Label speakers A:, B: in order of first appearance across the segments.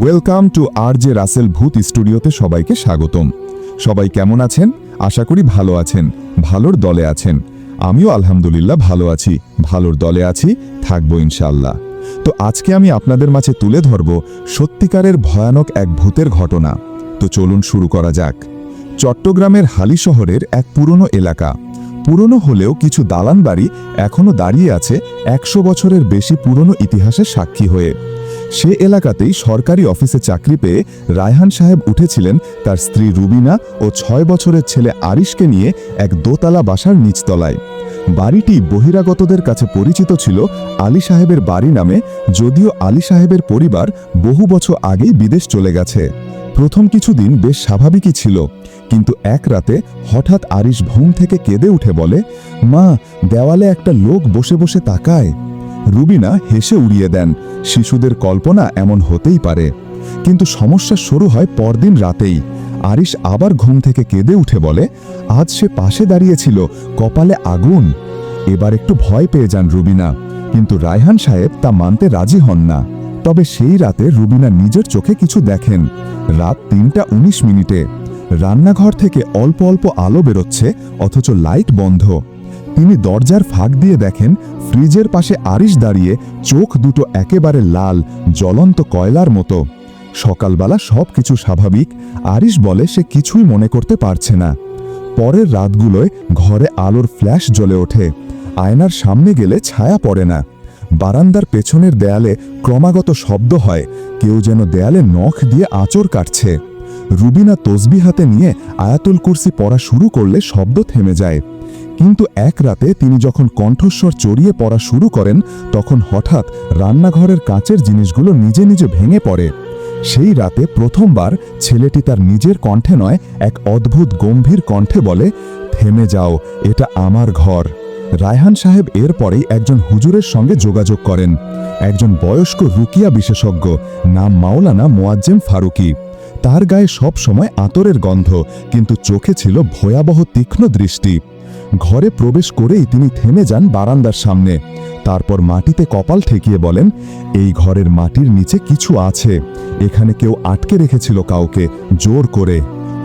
A: Welcome to R J Russell Bhoot স্টুডিওতে সবাইকে স্বাগতম। সবাই কেমন আছেন? আশা করি ভালো আছেন, ভালোর দলে আছেন। আমিও আলহামদুলিল্লাহ ভালো আছি, ভালোর দলে আছি, থাকব ইনশাল্লাহ তো আজকে আমি আপনাদের মাঝে তুলে ধরব সত্যিকারের ভয়ানক এক ভূতের ঘটনা। তো চলুন শুরু করা যাক। চট্টগ্রামের হালি শহরের এক পুরনো এলাকা। পুরনো হলেও কিছু দালান বাড়ি এখনও দাঁড়িয়ে আছে একশো বছরের বেশি পুরনো ইতিহাসের সাক্ষী হয়ে। সে এলাকাতেই সরকারি অফিসে চাকরি পেয়ে রায়হান সাহেব উঠেছিলেন তার স্ত্রী রুবিনা ও ছয় বছরের ছেলে আরিশকে নিয়ে এক দোতলা বাসার নিচতলায়। বাড়িটি বহিরাগতদের কাছে পরিচিত ছিল আলী সাহেবের বাড়ি নামে, যদিও আলী সাহেবের পরিবার বহু বছর আগেই বিদেশ চলে গেছে। প্রথম কিছুদিন বেশ স্বাভাবিকই ছিল, কিন্তু এক রাতে হঠাৎ আরিশ ঘুম থেকে কেঁদে উঠে বলে, মা, দেওয়ালে একটা লোক বসে বসে তাকায়। রুবিনা হেসে উড়িয়ে দেন। শিশুদের কল্পনা এমন হতেই পারে। কিন্তু সমস্যা শুরু হয় পরদিন রাতেই। আরিশ আবার ঘুম থেকে কেঁদে উঠে বলে, আজ সে পাশে দাঁড়িয়েছিল, কপালে আগুন। এবার একটু ভয় পেয়ে যান রুবিনা। কিন্তু রায়হান সাহেব তা মানতে রাজি হন না। তবে সেই রাতে রুবিনা নিজের চোখে কিছু দেখেন। রাত তিনটা উনিশ মিনিটে। রান্নাঘর থেকে অল্প অল্প আলো বেরোচ্ছে, অথচ লাইট বন্ধ। তিনি দরজার ফাঁক দিয়ে দেখেন ফ্রিজের পাশে আরিশ দাঁড়িয়ে চোখ দুটো একেবারে লাল, জ্বলন্ত কয়লার মতো। সকালবেলা সব কিছু স্বাভাবিক, আরিশ বলে সে কিছুই মনে করতে পারছে না। পরের রাতগুলোয় ঘরে আলোর ফ্ল্যাশ জ্বলে ওঠে। আয়নার সামনে গেলে ছায়া পড়ে না। বারান্দার পেছনের দেয়ালে ক্রমাগত শব্দ হয়, কেউ যেন দেয়ালে নখ দিয়ে আঁচড় কাটছে। রুবিনা তসবি হাতে নিয়ে আয়াতুল কুর্সি পড়া শুরু করলে শব্দ থেমে যায়। কিন্তু এক রাতে তিনি যখন কণ্ঠস্বর চড়িয়ে পড়া শুরু করেন, তখন হঠাৎ রান্নাঘরের কাঁচের জিনিসগুলো নিজে নিজে ভেঙে পড়ে। সেই রাতে প্রথমবার ছেলেটি তার নিজের কণ্ঠে নয়, এক অদ্ভুত গম্ভীর কণ্ঠে বলে, থেমে যাও, এটা আমার ঘর। রায়হান সাহেব এরপরেই একজন হুজুরের সঙ্গে যোগাযোগ করেন। একজন বয়স্ক রুকিয়া বিশেষজ্ঞ নাম মাওলানা মোয়াজ্জেম ফারুকি। তার গায়ে সব সময় আতরের গন্ধ, কিন্তু চোখে ছিল ভয়াবহ তীক্ষ্ণ দৃষ্টি। ঘরে প্রবেশ করেই তিনি থেমে যান বারান্দার সামনে। তারপর মাটিতে কপাল ঠেকিয়ে বলেন, এই ঘরের মাটির নিচে কিছু আছে। এখানে কেউ আটকে রেখেছিল কাউকে। জোর করে।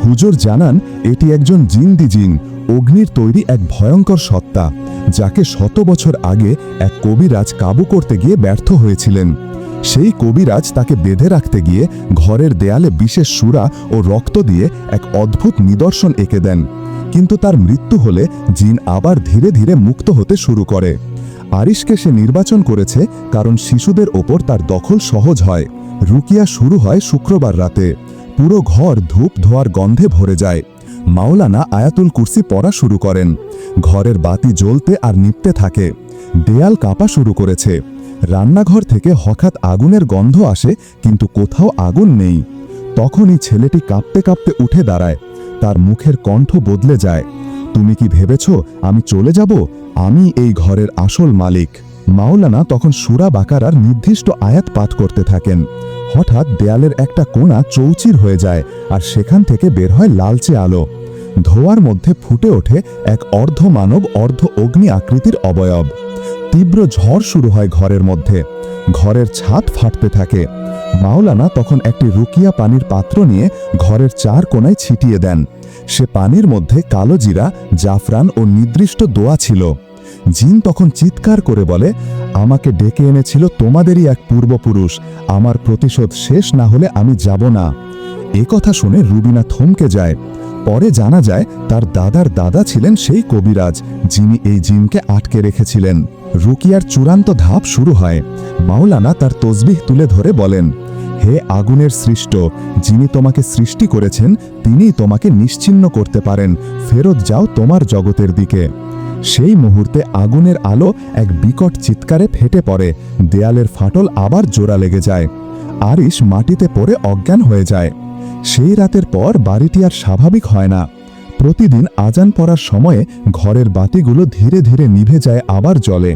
A: হুজুর জানান, এটি একজন জিন্দি জিন। অগ্নির তৈরি এক ভয়ঙ্কর সত্তা, যাকে শত বছর আগে এক কবিরাজ কাবু করতে গিয়ে ব্যর্থ হয়েছিলেন। সেই কবিরাজ তাকে বেঁধে রাখতে গিয়ে ঘরের দেয়ালে বিশেষ সুরা ও রক্ত দিয়ে এক অদ্ভুত নিদর্শন এঁকে দেন। কিন্তু তার মৃত্যু হলে জিন আবার ধীরে ধীরে মুক্ত হতে শুরু করে। আরিশকে সে নির্বাচন করেছে কারণ শিশুদের ওপর তার দখল সহজ হয়। রুকিয়া শুরু হয় শুক্রবার রাতে। পুরো ঘর ধূপ ধোয়ার গন্ধে ভরে যায়। মাওলানা আয়াতুল কুরসি পড়া শুরু করেন। ঘরের বাতি জ্বলতে আর নিপতে থাকে। দেয়াল কাঁপা শুরু করেছে। রান্নাঘর থেকে হঠাৎ আগুনের গন্ধ আসে, কিন্তু কোথাও আগুন নেই। তখনই ছেলেটি কাঁপতে কাঁপতে উঠে দাঁড়ায়। তার মুখের কণ্ঠ বদলে যায়। তুমি কি ভেবেছ আমি চলে যাব? আমি এই ঘরের আসল মালিক। মাওলানা তখন সুরা বাকারার নির্দিষ্ট আয়াত পাঠ করতে থাকেন। হঠাৎ দেয়ালের একটা কোণা চৌচির হয়ে যায় আর সেখান থেকে বের হয় লালচে আলো। ধোয়ার মধ্যে ফুটে ওঠে এক অর্ধ মানব অর্ধ অগ্নি আকৃতির অবয়ব। তীব্র ঝড় শুরু হয় ঘরের মধ্যে। ঘরের ছাদ ফাটতে থাকে। মাওলানা তখন একটি রুকিয়া পানির পাত্র নিয়ে ঘরের চার কোনায় ছিটিয়ে দেন। সে পানির মধ্যে কালো জিরা, জাফরান ও নির্দিষ্ট দোয়া ছিল। জিন তখন চিৎকার করে বলে, আমাকে ডেকে এনেছিল তোমাদেরই এক পূর্বপুরুষ। আমার প্রতিশোধ শেষ না হলে আমি যাব না। এ কথা শুনে রুবিনা থমকে যায়। পরে জানা যায়, তার দাদার দাদা ছিলেন সেই কবিরাজ, যিনি এই জিনকে আটকে রেখেছিলেন। রুকিয়ার চূড়ান্ত ধাপ শুরু হয়। মাওলানা তার তসবিহ তুলে ধরে বলেন, হে আগুনের সৃষ্ট, যিনি তোমাকে সৃষ্টি করেছেন, তিনিই তোমাকে নিশ্চিন্ন করতে পারেন। ফেরত যাও তোমার জগতের দিকে। সেই মুহূর্তে আগুনের আলো এক বিকট চিৎকারে ফেটে পড়ে, দেয়ালের ফাটল আবার জোড়া লেগে যায়। আরিশ মাটিতে পড়ে অজ্ঞান হয়ে যায়। সেই রাতের পর বাড়িটি আর স্বাভাবিক হয় না। প্রতিদিন আজান পড়ার সময়ে ঘরের বাতিগুলো ধীরে ধীরে নিভে যায় আবার জলে।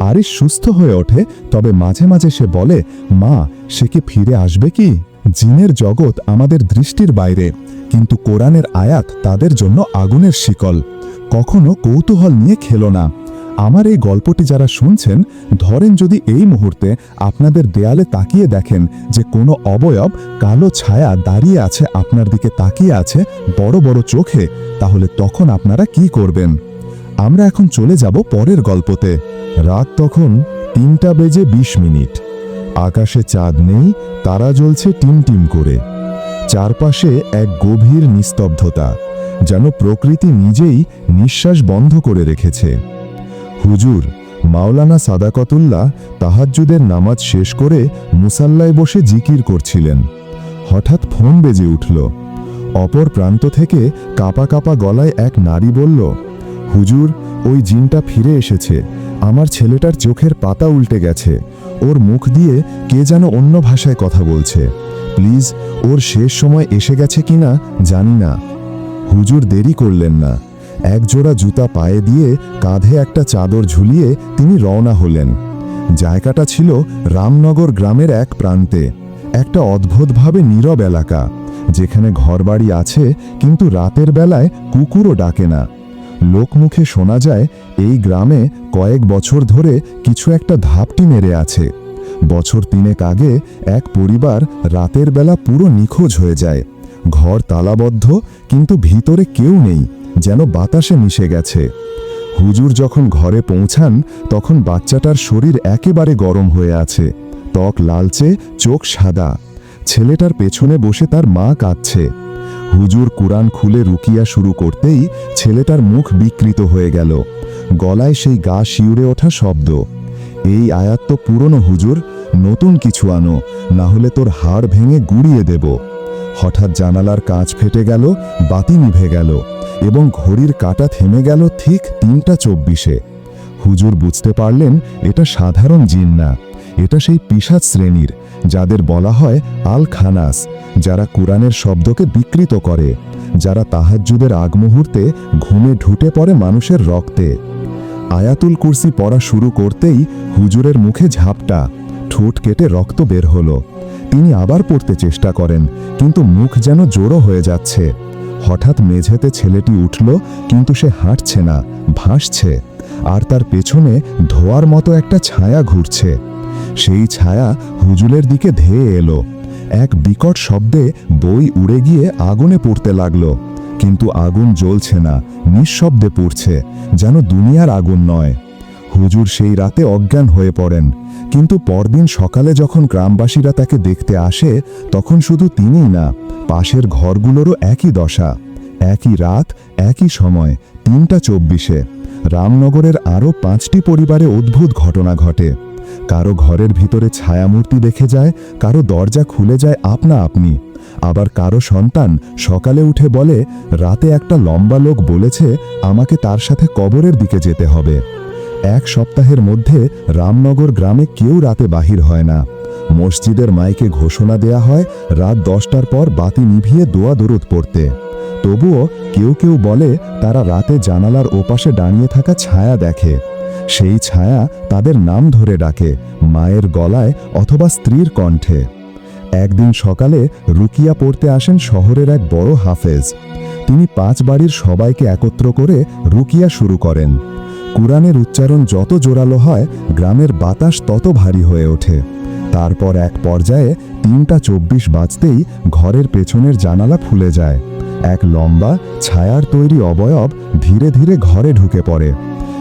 A: আরিশ সুস্থ হয়ে ওঠে, তবে মাঝে মাঝে সে বলে, মা, সে কি ফিরে আসবে কি? জিনের জগৎ আমাদের দৃষ্টির বাইরে, কিন্তু কোরআনের আয়াত তাদের জন্য আগুনের শিকল। কখনো কৌতূহল নিয়ে খেলো না। আমার এই গল্পটি যারা শুনছেন, ধরেন যদি এই মুহূর্তে আপনাদের দেয়ালে তাকিয়ে দেখেন যে কোনো অবয়ব কালো ছায়া দাঁড়িয়ে আছে আপনার দিকে তাকিয়ে আছে বড় বড় চোখে, তাহলে তখন আপনারা কি করবেন? আমরা এখন চলে যাব পরের গল্পতে। রাত তখন তিনটা বেজে বিশ মিনিট। আকাশে চাঁদ নেই, তারা জ্বলছে টিম টিম করে। চারপাশে এক গভীর নিস্তব্ধতা, যেন প্রকৃতি নিজেই নিঃশ্বাস বন্ধ করে রেখেছে। হুজুর, মাওলানা সাদাকতুল্লাহ তাহাজ্জুদের নামাজ শেষ করে মুসাল্লায় বসে জিকির করছিলেন। হঠাৎ ফোন বেজে উঠল। অপর প্রান্ত থেকে কাপা কাপা গলায় এক নারী বলল, হুজুর, ওই জিনটা ফিরে এসেছে। আমার ছেলেটার চোখের পাতা উল্টে গেছে। ওর মুখ দিয়ে কে যেন অন্য ভাষায় কথা বলছে। প্লিজ, ওর শেষ সময় এসে গেছে কিনা জানি না। হুজুর দেরি করলেন না। এক জোড়া জুতা পায়ে দিয়ে কাঁধে একটা চাদর ঝুলিয়ে তিনি রওনা হলেন। জায়গাটা ছিল রামনগর গ্রামের এক প্রান্তে। একটা অদ্ভুতভাবে নীরব এলাকা, যেখানে ঘরবাড়ি আছে কিন্তু রাতের বেলায় কুকুরও ডাকে না। লোকমুখে শোনা যায়, এই গ্রামে কয়েক বছর ধরে কিছু একটা ধাপটি মেরে আছে। বছর তিনেক আগে এক পরিবার রাতের বেলা পুরো নিখোঁজ হয়ে যায়। ঘর তালাবদ্ধ, কিন্তু ভিতরে কেউ নেই। যেন বাতাসে মিশে গেছে। হুজুর যখন ঘরে পৌঁছান, তখন বাচ্চাটার শরীর একেবারে গরম হয়ে আছে। ত্বক লালচে, চোখ সাদা। ছেলেটার পেছনে বসে তার মা কাঁদছে। হুজুর কুরআন খুলে রুকিয়া শুরু করতেই ছেলেটার মুখ বিকৃত হয়ে গেল। গলায় সেই গা শিউরে ওঠা শব্দ। এই আয়াত তো পুরনো, হুজুর। নতুন কিছু আনো, না হলে তোর হাড় ভেঙে গুড়িয়ে দেব। হঠাৎ জানালার কাঁচ ফেটে গেল, বাতি নিভে গেল। এবং ঘড়ির কাঁটা থেমে গেল ঠিক তিনটা চব্বিশে। হুজুর বুঝতে পারলেন এটা সাধারণ জিন না, এটা সেই পিসাদ শ্রেণির, যাদের বলা হয় আল খানাস যারা কোরআনের শব্দকে বিকৃত করে, যারা তাহাজ্জুদের আগ মুহূর্তে ঘুমে ঢুটে পড়ে মানুষের রক্তে। আয়াতুল কুরসি পড়া শুরু করতেই হুজুরের মুখে ঝাপটা, ঠোঁট কেটে রক্ত বের হলো। তিনি আবার পড়তে চেষ্টা করেন, কিন্তু মুখ যেন জোড়ো হয়ে যাচ্ছে। হঠাৎ মেঝেতে ছেলেটি উঠল, কিন্তু সে হাঁটছে না, ভাসছে। আর তার পেছনে ধোয়ার মতো একটা ছায়া ঘুরছে। সেই ছায়া হুজুলের দিকে ধেয়ে এলো। এক বিকট শব্দে বই উড়ে গিয়ে আগুনে পড়তে লাগল। কিন্তু আগুন জ্বলছে না, নিঃশব্দে পড়ছে, যেন দুনিয়ার আগুন নয়। হুজুর সেই রাতে অজ্ঞান হয়ে পড়েন। কিন্তু পরদিন সকালে যখন গ্রামবাসীরা তাকে দেখতে আসে, তখন শুধু তিনিই না, পাশের ঘরগুলোরও একই দশা। একই রাত, একই সময়, তিনটা চব্বিশে। রামনগরের আরও পাঁচটি পরিবারে অদ্ভুত ঘটনা ঘটে। কারও ঘরের ভিতরে ছায়ামূর্তি দেখে যায়, কারও দরজা খুলে যায় আপনা আপনি। আবার কারও সন্তান সকালে উঠে বলে, রাতে একটা লম্বা লোক বলেছে আমাকে তার সাথে কবরের দিকে যেতে হবে। এক সপ্তাহের মধ্যে রামনগর গ্রামে কেউ রাতে বাহির হয় না। মসজিদের মাইকে ঘোষণা দেয়া হয়, রাত দশটার পর বাতি নিভিয়ে দোয়া দরুদ পড়তে। তবুও কেউ কেউ বলে, তারা রাতে জানালার ওপাশে দাঁড়িয়ে থাকা ছায়া দেখে। সেই ছায়া তাদের নাম ধরে ডাকে, মায়ের গলায় অথবা স্ত্রীর কণ্ঠে। একদিন সকালে রুকিয়া পড়তে আসেন শহরের এক বড় হাফেজ। তিনি পাঁচ বাড়ির সবাইকে একত্র করে রুকিয়া শুরু করেন। কুরআনের উচ্চারণ যত জোরালো হয়, গ্রামের বাতাস তত ভারী হয়ে ওঠে। তারপর এক পর্যায়ে তিনটা চব্বিশ বাজতেই ঘরের পেছনের জানালা ফুলে যায়। এক লম্বা, ছায়ার তৈরি অবয়ব ধীরে ধীরে ঘরে ঢুকে পড়ে।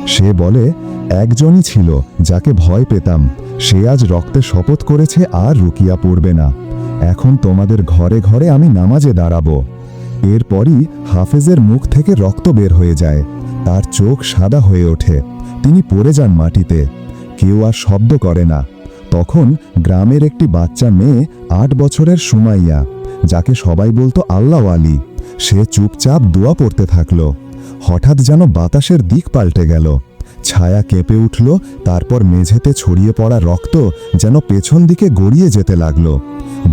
A: সে বলে, একজনই ছিল, যাকে ভয় পেতাম। সে আজ রক্তে শপথ করেছে, আর রুকিয়া পড়বে না। এখন তোমাদের ঘরে ঘরে আমি নামাজে দাঁড়াবো। এরপরই হাফেজের মুখ থেকে রক্ত বের হয়ে যায়। তার চোখ সাদা হয়ে ওঠে। তিনি পড়ে যান মাটিতে। কেউ আর শব্দ করে না। তখন গ্রামের একটি বাচ্চা মেয়ে আট বছরের সুমাইয়া, যাকে সবাই বলতো আল্লাহ আলী, সে চুপচাপ দোয়া পড়তে থাকল। হঠাৎ যেন বাতাসের দিক পাল্টে গেল। ছায়া কেঁপে উঠল, তারপর মেঝেতে ছড়িয়ে পড়া রক্ত যেন পেছন দিকে গড়িয়ে যেতে লাগল।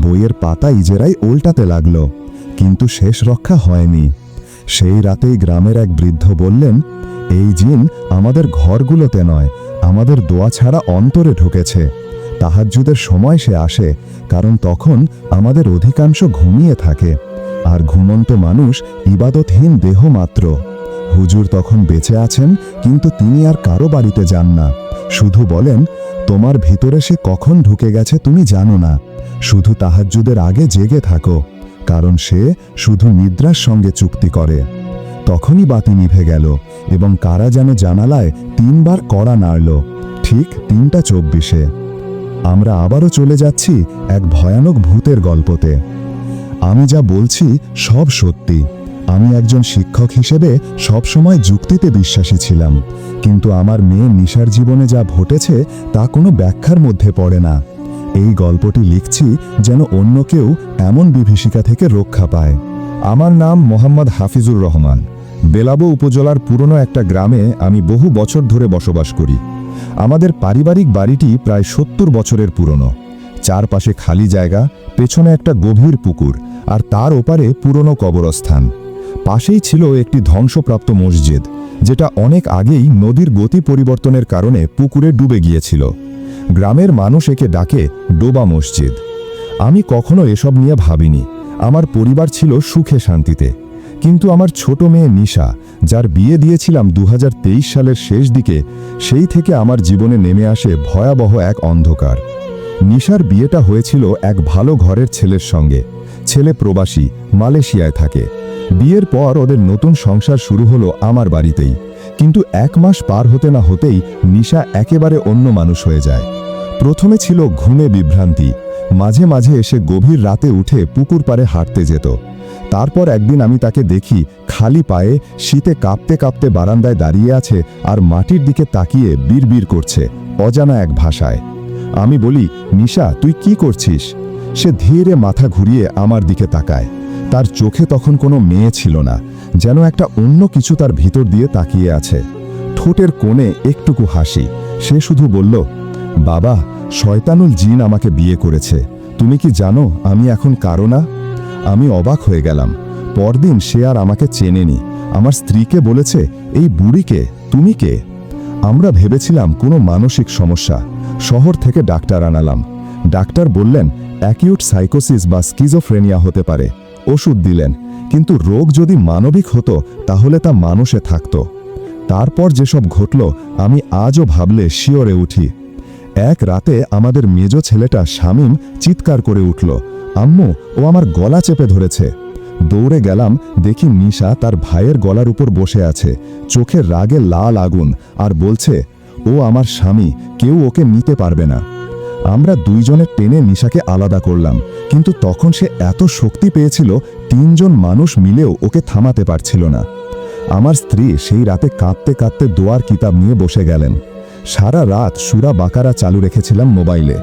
A: বইয়ের পাতা ইজেরাই উল্টাতে লাগল। কিন্তু শেষ রক্ষা হয়নি। সেই রাতেই গ্রামের এক বৃদ্ধ বললেন, এই জিন আমাদের ঘরগুলোতে নয়, আমাদের দোয়া ছাড়া অন্তরে ঢুকেছে। তাহাজ্জুদের সময় সে আসে, কারণ তখন আমাদের অধিকাংশ ঘুমিয়ে থাকে, আর ঘুমন্ত মানুষ ইবাদতহীন দেহ মাত্র। হুজুর তখন বেঁচে আছেন, কিন্তু তিনি আর কারও বাড়িতে যান না। শুধু বলেন, তোমার ভিতরে সে কখন ঢুকে গেছে তুমি জানো না। শুধু তাহাজ্জুদের আগে জেগে থাকো। কারণ সে শুধু নিদ্রার সঙ্গে চুক্তি করে। তখনই বাতি নিভে গেল এবং কারা যেন জানালায় তিনবার কড়া নাড়ল, ঠিক তিনটা চব্বিশে। আমরা আবারও চলে যাচ্ছি এক ভয়ানক ভূতের গল্পতে। আমি যা বলছি সব সত্যি। আমি একজন শিক্ষক হিসেবে সবসময় যুক্তিতে বিশ্বাসী ছিলাম, কিন্তু আমার মেয়ে নিশার জীবনে যা ঘটেছে তা কোনো ব্যাখ্যার মধ্যে পড়ে না। এই গল্পটি লিখছি যেন অন্য কেউ এমন বিভীষিকা থেকে রক্ষা পায়। আমার নাম মোহাম্মদ হাফিজুর রহমান। বেলাবো উপজেলার পুরনো একটা গ্রামে আমি বহু বছর ধরে বসবাস করি। আমাদের পারিবারিক বাড়িটি প্রায় সত্তর বছরের পুরনো। চারপাশে খালি জায়গা, পেছনে একটা গভীর পুকুর আর তার ওপারে পুরনো কবরস্থান। পাশেই ছিল একটি ধ্বংসপ্রাপ্ত মসজিদ, যেটা অনেক আগেই নদীর গতি পরিবর্তনের কারণে পুকুরে ডুবে গিয়েছিল। গ্রামের মানুষ একে ডাকে ডোবা মসজিদ। আমি কখনো এসব নিয়ে ভাবিনি। আমার পরিবার ছিল সুখে শান্তিতে। কিন্তু আমার ছোট মেয়ে নিশা, যার বিয়ে দিয়েছিলাম দু হাজার তেইশ সালের শেষ দিকে, সেই থেকে আমার জীবনে নেমে আসে ভয়াবহ এক অন্ধকার। নিশার বিয়েটা হয়েছিল এক ভালো ঘরের ছেলের সঙ্গে। ছেলে প্রবাসী, মালয়েশিয়ায় থাকে। বিয়ের পর ওদের নতুন সংসার শুরু হলো আমার বাড়িতেই। কিন্তু এক মাস পার হতে না হতেই নিশা একেবারে অন্য মানুষ হয়ে যায়। প্রথমে ছিল ঘুমে বিভ্রান্তি। মাঝে মাঝে এসে গভীর রাতে উঠে পুকুর পারে হাঁটতে যেত। তারপর একদিন আমি তাকে দেখি খালি পায়ে শীতে কাঁপতে কাঁপতে বারান্দায় দাঁড়িয়ে আছে আর মাটির দিকে তাকিয়ে বিড়বিড় করছে, অজানা এক ভাষায়। আমি বলি, নিশা, তুই কি করছিস? সে ধীরে মাথা ঘুরিয়ে আমার দিকে তাকায়। তার চোখে তখন কোনো মেয়ে ছিল না, যেন একটা অন্য কিছু তার ভিতর দিয়ে তাকিয়ে আছে। ঠোঁটের কোণে একটুকু হাসি। সে শুধু বলল, বাবা, শয়তানুল জিন আমাকে বিয়ে করেছে। তুমি কি জানো আমি এখন কারও না? আমি অবাক হয়ে গেলাম। পরদিন সে আর আমাকে চেনেনি। আমার স্ত্রীকে বলেছে, এই বুড়িকে তুমি কে? আমরা ভেবেছিলাম কোনো মানসিক সমস্যা। শহর থেকে ডাক্তার আনালাম। ডাক্তার বললেন, অ্যাকিউট সাইকোসিস বা স্কিজোফ্রেনিয়া হতে পারে। ওষুধ দিলেন। কিন্তু রোগ যদি মানবিক হতো, তাহলে তা মানুষে থাকত। তারপর যেসব ঘটল, আমি আজও ভাবলে শিওরে উঠি। এক রাতে আমাদের মেজ ছেলেটা শামীম চিৎকার করে উঠল, আম্মু, ও আমার গলা চেপে ধরেছে। দৌড়ে গেলাম, দেখি নিশা তার ভাইয়ের গলার উপর বসে আছে, চোখের রাগে লাল আগুন, আর বলছে, ও আমার স্বামী, কেউ ওকে নিতে পারবে না। আমরা দুইজনে টেনে নিশাকে আলাদা করলাম, কিন্তু তখন সে এত শক্তি পেয়েছিল, তিনজন মানুষ মিলেও ওকে থামাতে পারছিল না। আমার স্ত্রী সেই রাতে কাঁদতে কাঁদতে দোয়ার কিতাব নিয়ে বসে গেলেন। সারা রাত সুরা বাকারা চালু রেখেছিলাম মোবাইলে।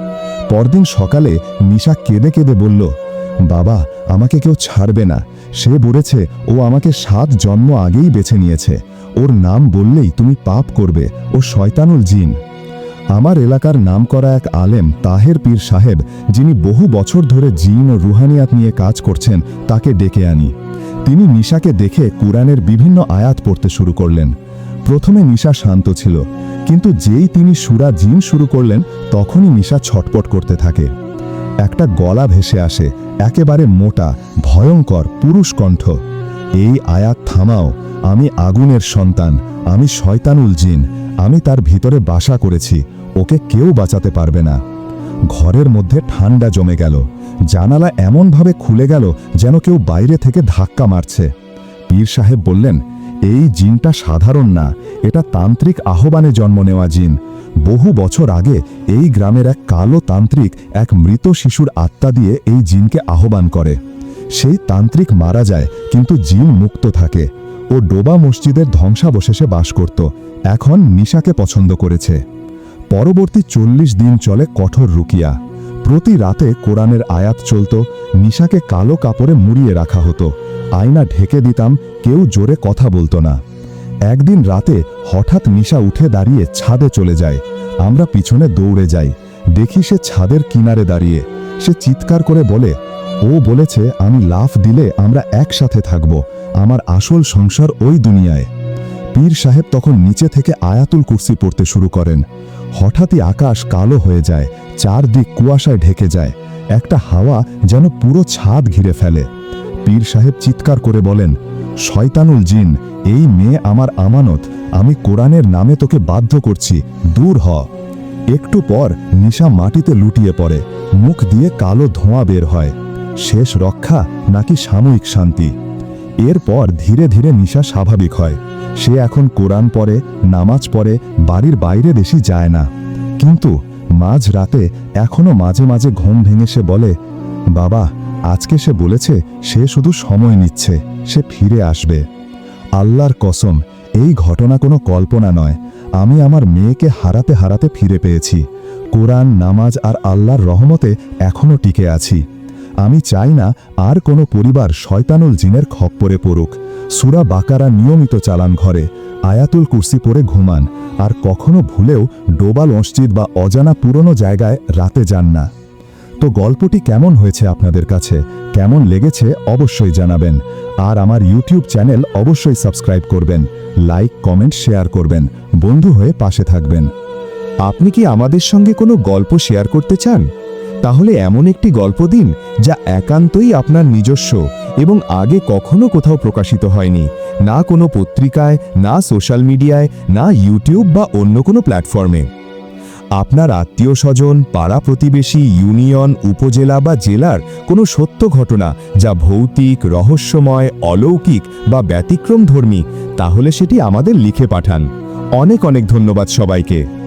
A: পরদিন সকালে নিশা কেঁদে কেঁদে বলল, বাবা, আমাকে কেউ ছাড়বে না। সে বলেছে, ও আমাকে সাত জন্ম আগেই বেছে নিয়েছে। ওর নাম বললেই তুমি পাপ করবে, ও শয়তানুল জিন। আমার এলাকার নামকরা এক আলেম তাহের পীর সাহেব, যিনি বহু বছর ধরে জিন ও রুহানিয়াত নিয়ে কাজ করছেন, তাকে ডেকে আনি। তিনি নিশাকে দেখে কোরআনের বিভিন্ন আয়াত পড়তে শুরু করলেন। প্রথমে নিশা শান্ত ছিল, কিন্তু যেই তিনি সুরা জিন শুরু করলেন, তখনই নিশা ছটপট করতে থাকে। একটা গলা ভেসে আসে, একেবারে মোটা, ভয়ঙ্কর, পুরুষ কণ্ঠ। এই আয়াত থামাও, আমি আগুনের সন্তান, আমি শয়তানুল জিন, আমি তার ভিতরে বাসা করেছি ওকে কেউ বাঁচাতে পারবে না। ঘরের মধ্যে ঠান্ডা জমে গেল। জানালা এমনভাবে খুলে গেল যেন কেউ বাইরে থেকে ধাক্কা মারছে। পীর সাহেব বললেন, এই জিনটা সাধারণ না। এটা তান্ত্রিক আহ্বানে জন্ম নেওয়া জিন। বহু বছর আগে এই গ্রামের এক কালো তান্ত্রিক এক মৃত শিশুর আত্মা দিয়ে এই জিনকে আহ্বান করে। সেই তান্ত্রিক মারা যায়, কিন্তু জিন মুক্ত থাকে। ও ডোবা মসজিদের ধ্বংসাবশেষে বাস করত। এখন নিশাকে পছন্দ করেছে। পরবর্তী চল্লিশ দিন চলে কঠোর রুকিয়া। প্রতি রাতে কোরআনের আয়াত চলত, নিশাকে কালো কাপড়ে মুড়িয়ে রাখা হতো। আয়না ঢেকে দিতাম, কেউ জোরে কথা বলতো না। একদিন রাতে হঠাৎ নিশা উঠে দাঁড়িয়ে ছাদে চলে যায়। আমরা পিছনে দৌড়ে যাই। দেখি সে ছাদের কিনারে দাঁড়িয়ে। সে চিৎকার করে বলে, ও বলেছে আমি লাফ দিলে আমরা একসাথে থাকব। আমার আসল সংসার ওই দুনিয়ায়। পীর সাহেব তখন নিচে থেকে আয়াতুল কুর্সি পড়তে শুরু করেন। হঠাৎই আকাশ কালো হয়ে যায়, চারদিক কুয়াশায় ঢেকে যায়। একটা হাওয়া যেন পুরো ছাদ ঘিরে ফেলে। পীর সাহেব চিৎকার করে বলেন, শয়তানুল জিন, এই মেয়ে আমার আমানত, আমি কোরআনের নামে তোকে বাধ্য করছি, দূর হ। একটু পর নিশা মাটিতে লুটিয়ে পড়ে, মুখ দিয়ে কালো ধোঁয়া বের হয়। শেষ রক্ষা নাকি সাময়িক শান্তি। এরপর ধীরে ধীরে নিশা স্বাভাবিক হয়। সে এখন কোরআন পড়ে, নামাজ পড়ে, বাড়ির বাইরে বেশি যায় না। কিন্তু মাঝ রাতে এখনও মাঝে মাঝে ঘুম ভেঙে সে বলে, বাবা, আজকে সে বলেছে সে শুধু সময় নিচ্ছে, সে ফিরে আসবে। আল্লাহর কসম, এই ঘটনা কোনো কল্পনা নয়। আমি আমার মেয়েকে হারাতে হারাতে ফিরে পেয়েছি। কোরআন, নামাজ আর আল্লাহর রহমতে এখনও টিকে আছি। আমি চাই না আর কোনো পরিবার শয়তানুল জিনের খপ্পরে পড়ুক। সুরা বাকারা নিয়মিত চালান ঘরে, আয়াতুল কুর্সি পরে ঘুমান, আর কখনো ভুলেও ডোবাল মসজিদ বা অজানা পুরনো জায়গায় রাতে যান না। তো গল্পটি কেমন হয়েছে আপনাদের কাছে? কেমন লেগেছে অবশ্যই জানাবেন। আর আমার ইউটিউব চ্যানেল অবশ্যই সাবস্ক্রাইব করবেন, লাইক, কমেন্ট, শেয়ার করবেন, বন্ধু হয়ে পাশে থাকবেন। আপনি কি আমাদের সঙ্গে কোনো গল্প শেয়ার করতে চান? তাহলে এমন একটি গল্প দিন যা একান্তই আপনার নিজস্ব এবং আগে কখনো কোথাও প্রকাশিত হয়নি। না কোনো পত্রিকায়, না সোশ্যাল মিডিয়ায়, না ইউটিউব বা অন্য কোনো প্ল্যাটফর্মে। আপনার আত্মীয় স্বজন পাড়া প্রতিবেশী, ইউনিয়ন, উপজেলা বা জেলার কোনো সত্য ঘটনা যা ভৌতিক, রহস্যময়, অলৌকিক বা ব্যতিক্রমধর্মী, তাহলে সেটি আমাদের লিখে পাঠান। অনেক অনেক ধন্যবাদ সবাইকে।